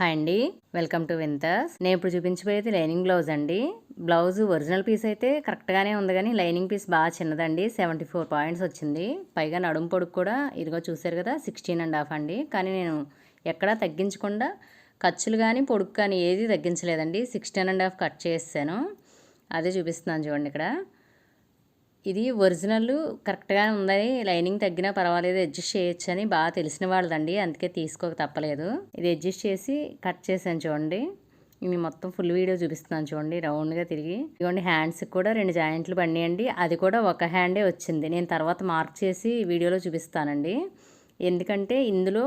Hi అండి. Welcome to Vinthas. నేను ఇప్పుడు చూపించబోయేది లైనింగ్ బ్లౌజ్ అండి. బ్లౌజ్ ఒరిజినల్ పీస్ అయితే కరెక్ట్గానే ఉంది కానీ లైనింగ్ పీస్ బాగా చిన్నదండి. సెవెంటీ ఫోర్ పాయింట్స్ వచ్చింది. పైగా నడుము పొడుగు కూడా ఇదిగో చూసారు కదా సిక్స్టీన్ అండ్ హాఫ్ అండి. కానీ నేను ఎక్కడా తగ్గించకుండా ఖర్చులు కానీ పొడుగు కానీ ఏది తగ్గించలేదండి. సిక్స్టీన్ అండ్ హాఫ్ కట్ చేసాను అదే చూపిస్తున్నాను చూడండి ఇక్కడ. ఇది ఒరిజినల్ కరెక్ట్గానే ఉందని లైనింగ్ తగ్గినా పర్వాలేదు అడ్జస్ట్ చేయొచ్చు అని బాగా తెలిసిన వాళ్ళదండి అందుకే తీసుకోక తప్పలేదు. ఇది అడ్జస్ట్ చేసి కట్ చేశాను చూడండి. ఇది మొత్తం ఫుల్ వీడియో చూపిస్తున్నాను చూడండి రౌండ్గా తిరిగి. ఇదిగోండి హ్యాండ్స్కి కూడా రెండు జాయింట్లు పండియండి అది కూడా ఒక హ్యాండే వచ్చింది. నేను తర్వాత మార్క్ చేసి వీడియోలో చూపిస్తానండి. ఎందుకంటే ఇందులో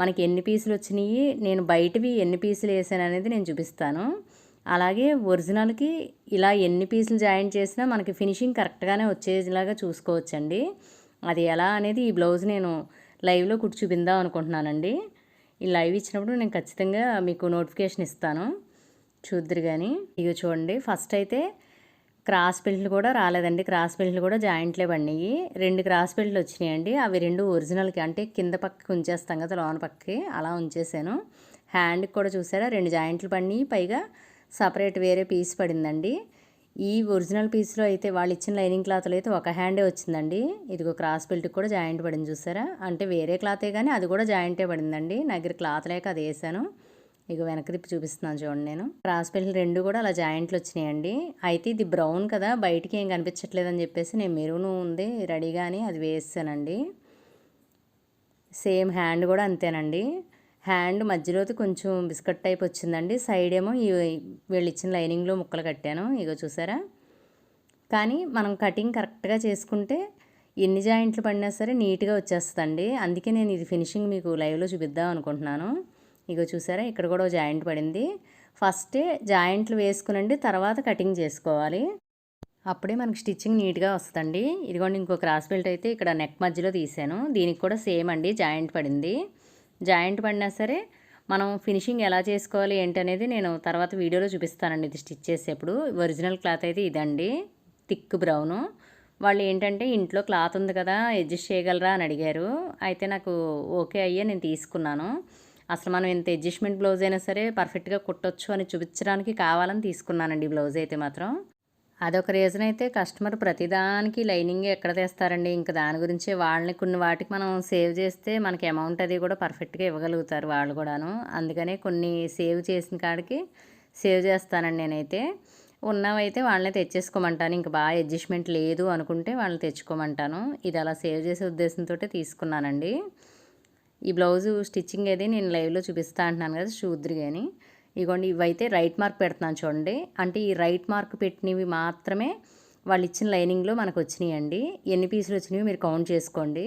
మనకి ఎన్ని పీసులు వచ్చినాయి నేను బయటవి ఎన్ని పీసులు వేసాను అనేది నేను చూపిస్తాను. అలాగే ఒరిజినల్కి ఇలా ఎన్ని పీసులు జాయిన్ చేసినా మనకి ఫినిషింగ్ కరెక్ట్గానే వచ్చేలాగా చూసుకోవచ్చండి. అది ఎలా అనేది ఈ బ్లౌజ్ నేను లైవ్లో కుట్టి చూపిందాం అనుకుంటున్నానండి. ఈ లైవ్ ఇచ్చినప్పుడు నేను ఖచ్చితంగా మీకు నోటిఫికేషన్ ఇస్తాను. చూద్దరు కానీ ఇక చూడండి ఫస్ట్ అయితే క్రాస్ బెల్ట్లు కూడా రాలేదండి. క్రాస్ బెల్ట్లు కూడా జాయింట్లే పడినాయి. రెండు క్రాస్ బెల్ట్లు వచ్చినాయండి. అవి రెండు ఒరిజినల్కి అంటే కింద పక్కకి ఉంచేస్తాం కదా లోన పక్కకి. అలా ఉంచేసాను. హ్యాండ్కి కూడా చూసారా రెండు జాయింట్లు పడినాయి. పైగా సపరేట్ వేరే పీస్ పడిందండి. ఈ ఒరిజినల్ పీస్లో అయితే వాళ్ళు ఇచ్చిన లైనింగ్ క్లాత్లో అయితే ఒక హ్యాండే వచ్చిందండి. ఇదిగో క్రాస్ బెల్ట్కి కూడా జాయింట్ పడింది చూసారా? అంటే వేరే క్లాతే కానీ అది కూడా జాయింటే పడిందండి. నా దగ్గర క్లాత్ లేక అది వేసాను. ఇక వెనక తిప్పి చూపిస్తున్నాను చూడండి నేను. క్రాస్ బెల్ట్ రెండు కూడా అలా జాయింట్లు వచ్చినాయండి. అయితే ఇది బ్రౌన్ కదా బయటికి ఏం కనిపించట్లేదని చెప్పేసి నేను మెరూన్ ఉంది రెడీగా అది వేసానండి. సేమ్ హ్యాండ్ కూడా అంతేనండి. హ్యాండ్ మధ్యలోది కొంచెం బిస్కట్ టైప్ వచ్చిందండి. సైడ్ ఏమో ఈ వీళ్ళు ఇచ్చిన లైనింగ్లో ముక్కలు కట్టాను. ఇగో చూసారా? కానీ మనం కటింగ్ కరెక్ట్గా చేసుకుంటే ఎన్ని జాయింట్లు పడినా సరే నీట్గా వచ్చేస్తుందండి. అందుకే నేను ఇది ఫినిషింగ్ మీకు లైవ్లో చూపిద్దాం అనుకుంటున్నాను. ఇగో చూసారా? ఇక్కడ కూడా జాయింట్ పడింది. ఫస్టే జాయింట్లు వేసుకునండి తర్వాత కటింగ్ చేసుకోవాలి. అప్పుడే మనకి స్టిచ్చింగ్ నీట్గా వస్తుందండి. ఇదిగోండి ఇంకో క్రాస్ బెల్ట్ అయితే ఇక్కడ నెక్ మధ్యలో తీసాను. దీనికి కూడా సేమ్ అండి జాయింట్ పడింది. జాయింట్ పడినా సరే మనం ఫినిషింగ్ ఎలా చేసుకోవాలి ఏంటనేది నేను తర్వాత వీడియోలో చూపిస్తానండి. ఇది స్టిచ్ చేసేప్పుడు. ఒరిజినల్ క్లాత్ అయితే ఇదండి. Thick brown. వాళ్ళు ఏంటంటే ఇంట్లో క్లాత్ ఉంది కదా అడ్జస్ట్ చేయగలరా అని అడిగారు. అయితే నాకు ఓకే అయ్యే నేను తీసుకున్నాను. అసలు మనం ఎంత అడ్జస్ట్మెంట్ బ్లౌజ్ అయినా సరే పర్ఫెక్ట్గా కుట్టొచ్చు అని చూపించడానికి కావాలని తీసుకున్నానండి బ్లౌజ్ అయితే మాత్రం. అదొక రీజన్ అయితే కస్టమర్ ప్రతిదానికి లైనింగ్ ఎక్కడ తెస్తారండి? ఇంకా దాని గురించే వాళ్ళని కొన్ని వాటికి మనం సేవ్ చేస్తే మనకి అమౌంట్ అది కూడా పర్ఫెక్ట్గా ఇవ్వగలుగుతారు వాళ్ళు కూడాను. అందుకనే కొన్ని సేవ్ చేసిన కాడికి సేవ్ చేస్తానండి నేనైతే. ఉన్నవైతే వాళ్ళని తెచ్చేసుకోమంటాను. ఇంకా బాగా అడ్జస్ట్మెంట్ లేదు అనుకుంటే వాళ్ళని తెచ్చుకోమంటాను. ఇది అలా సేవ్ చేసే ఉద్దేశంతో తీసుకున్నానండి. ఈ బ్లౌజు స్టిచ్చింగ్ అది నేను లైవ్లో చూపిస్తా అంటున్నాను కదా చూద్దరు కానీ ఇగోండి ఇవైతే రైట్ మార్క్ పెడుతున్నాను చూడండి. అంటే ఈ రైట్ మార్క్ పెట్టినవి మాత్రమే వాళ్ళు ఇచ్చిన లైనింగ్లో మనకు వచ్చినాయండి ఎన్ని పీసులు వచ్చినవి మీరు కౌంట్ చేసుకోండి.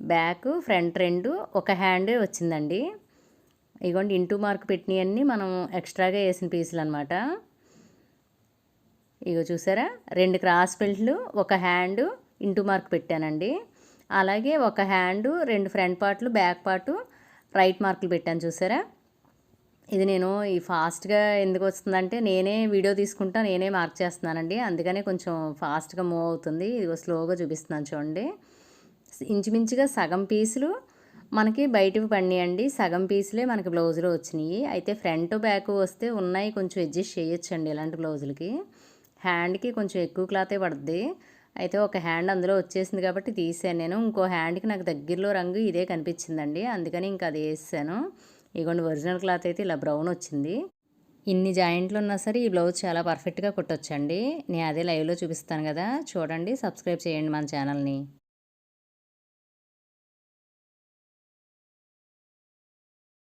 బ్యాక్ ఫ్రంట్ రెండు ఒక హ్యాండ్ వచ్చిందండి. ఇదిగోండి ఇంటూ మార్క్ పెట్టినవన్నీ మనం ఎక్స్ట్రాగా వేసిన పీసులు అనమాట ఇగో చూసారా? రెండు క్రాస్ బెల్ట్లు ఒక హ్యాండ్ ఇంటూ మార్క్ పెట్టానండి. అలాగే ఒక హ్యాండు రెండు ఫ్రంట్ పార్ట్లు బ్యాక్ పార్టు రైట్ మార్కులు పెట్టాను చూసారా? ఇది నేను ఈ ఫాస్ట్గా ఎందుకు వస్తుందంటే నేనే వీడియో తీసుకుంటా నేనే మార్క్ చేస్తున్నానండి. అందుకనే కొంచెం ఫాస్ట్గా మూవ్ అవుతుంది. ఇది స్లోగా చూపిస్తున్నాను చూడండి. ఇంచుమించుగా సగం పీసులు మనకి బయటవి పండియండి సగం పీసులే మనకి బ్లౌజులు వచ్చినాయి. అయితే ఫ్రంట్ బ్యాక్ వస్తే ఉన్నాయి. కొంచెం అడ్జస్ట్ చేయొచ్చండి ఇలాంటి బ్లౌజులకి. హ్యాండ్కి కొంచెం ఎక్కువ క్లాతే పడుద్ది. అయితే ఒక హ్యాండ్ అందులో వచ్చేసింది కాబట్టి తీసాను నేను. ఇంకో హ్యాండ్కి నాకు దగ్గరలో రంగు ఇదే కనిపించిందండి. అందుకని ఇంకా అది వేసాను ఇగోండి ఒరిజినల్ క్లాత్ అయితే ఇలా బ్రౌన్ వచ్చింది. ఇన్ని జాయింట్లు ఉన్నా సరే ఈ బ్లౌజ్ చాలా పర్ఫెక్ట్గా కుట్టొచ్చండి. నేను అదే లైవ్లో చూపిస్తాను కదా. చూడండి సబ్స్క్రైబ్ చేయండి మన ఛానల్ని.